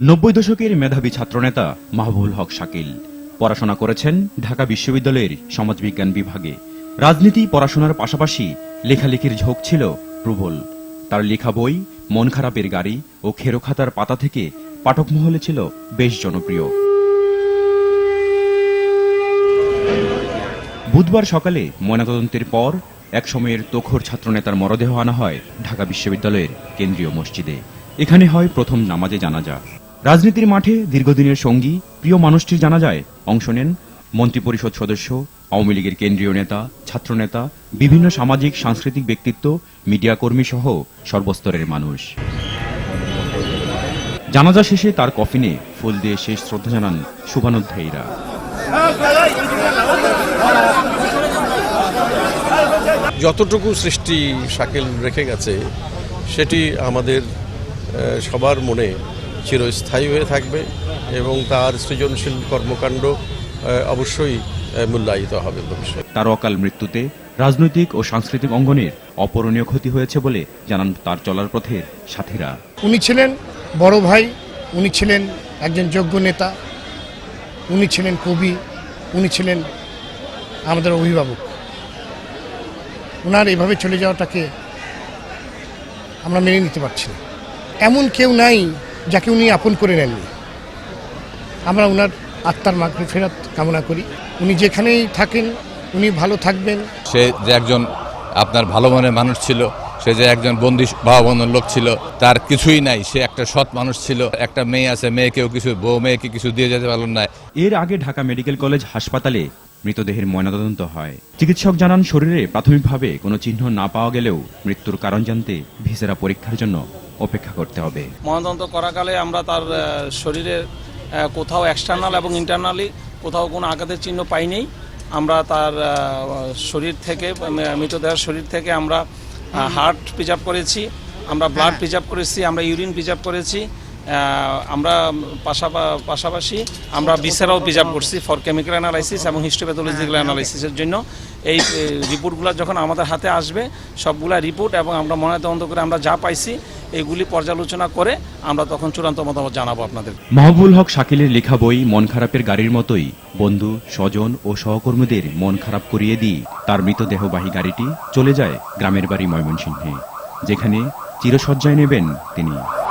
নব্বই দশকের মেধাবী ছাত্রনেতা মাহবুল হক শাকিল। পড়াশোনা করেছেন ঢাকা বিশ্ববিদ্যালয়ের সমাজবিজ্ঞান বিভাগে। রাজনীতি, পড়াশোনার পাশাপাশি লেখালেখির ঝোঁক ছিল প্রবল। তার লেখা বই, মন খারাপের গাড়ি ও খেরোখাতার পাতা থেকে পাঠক মহলে ছিল বেশ জনপ্রিয়। বুধবার সকালে ময়নাতদন্তের পর এক সময়ের তোখর ছাত্রনেতার মরদেহ আনা হয় ঢাকা বিশ্ববিদ্যালয়ের কেন্দ্রীয় মসজিদে। এখানে হয় প্রথম নামাজে জানাজা। রাজনীতির মাঠে দীর্ঘদিনের সঙ্গী, প্রিয় মানুষটির জানা যায়, অংশ নেন মন্ত্রিপরিষদ সদস্য, আওয়ামী লীগের কেন্দ্রীয় নেতা, ছাত্রনেতা, বিভিন্ন সামাজিক, সাংস্কৃতিক ব্যক্তিত্ব, মিডিয়া কর্মী সহ সর্বস্তরের মানুষ। জানাজা শেষে তার কফিনে ফুল দিয়ে শেষ শ্রদ্ধা জানান শুভানুধ্যায়ীরা। যতটুকু সৃষ্টি শাকিল রেখে গেছে, সেটি আমাদের সবার মনে চিরস্থায়ী হয়ে থাকবে এবং তার সৃজনশীল কর্মকাণ্ড অবশ্যই মূল্যায়িত হবে ভবিষ্যতে। তার অকাল মৃত্যুতে রাজনৈতিক ও সাংস্কৃতিক অঙ্গনের অপরণীয় ক্ষতি হয়েছে বলে জানান তার চলার পথের সাথীরা। উনি ছিলেন বড় ভাই উনি ছিলেন একজন যোগ্য নেতা উনি ছিলেন কবি উনি ছিলেন আমাদের অভিভাবক। ওনার এভাবে চলে যাওয়াটাকে আমরা মেনে নিতে পারছি না। এমন কেউ নাই যাকে উনি আপন করে নেননি। আমরা ওনার আত্মার মাগরি ফেরত কামনা করি। উনি যেখানেই থাকেন উনি ভালো থাকবেন। সে যে একজন আপনার ভালো মনের মানুষ ছিল সে যে একজন বন্দি ভাবাবনের লোক ছিল তার কিছুই নাই। সে একটা সৎ মানুষ ছিল। একটা মেয়ে আছে মেয়েকেও কিছু বউ মেয়েকে কিছু দিয়ে যেতে পারল না। এর আগে ঢাকা মেডিকেল কলেজ হাসপাতালে মৃতদেহের ময়নাতদন্ত হয়। চিকিৎসক জানান শরীরে প্রাথমিকভাবে কোনো চিহ্ন না পাওয়া গেলেও মৃত্যুর কারণ জানতে ভিসেরা পরীক্ষার জন্য অপেক্ষা করতে হবে। ময়নাতদন্ত করাকালে আমরা তার শরীরের কোথাও এক্সটার্নাল এবং ইন্টারনালি কোথাও কোনো আঘাতের চিহ্ন পাইনি। আমরা তার শরীর থেকে মৃতদেহের শরীর থেকে আমরা হার্ট প্রিজার্ভ করেছি আমরা ব্লাড প্রিজার্ভ করেছি আমরা ইউরিন প্রিজার্ভ করেছি। আমরা পাশাপা- পাশাপাশি আমরা বিসেরাও প্রিজার্ভ করছি ফর কেমিক্যাল অ্যানালাইসিস এবং হিস্টোপ্যাথোলজিক্যাল অ্যানালাইসিসের জন্য। এই রিপোর্টগুলো যখন আমাদের হাতে আসবে সবগুলা রিপোর্ট এবং আমরা ময়নাতদন্ত করে আমরা যা পাইছি এগুলি পর্যালোচনা করে আমরা তখন চূড়ান্ত মতামত জানাব আপনাদের। মাহবুল হক শাকিলের লেখা বই মন খারাপের গাড়ির মতোই। বন্ধু স্বজন ও সহকর্মীদের মন খারাপ করিয়ে দিয়ে তার মৃতদেহবাহী গাড়িটি চলে যায় গ্রামের বাড়ি ময়মনসিংহে যেখানে চিরসজ্জায় নেবেন তিনি।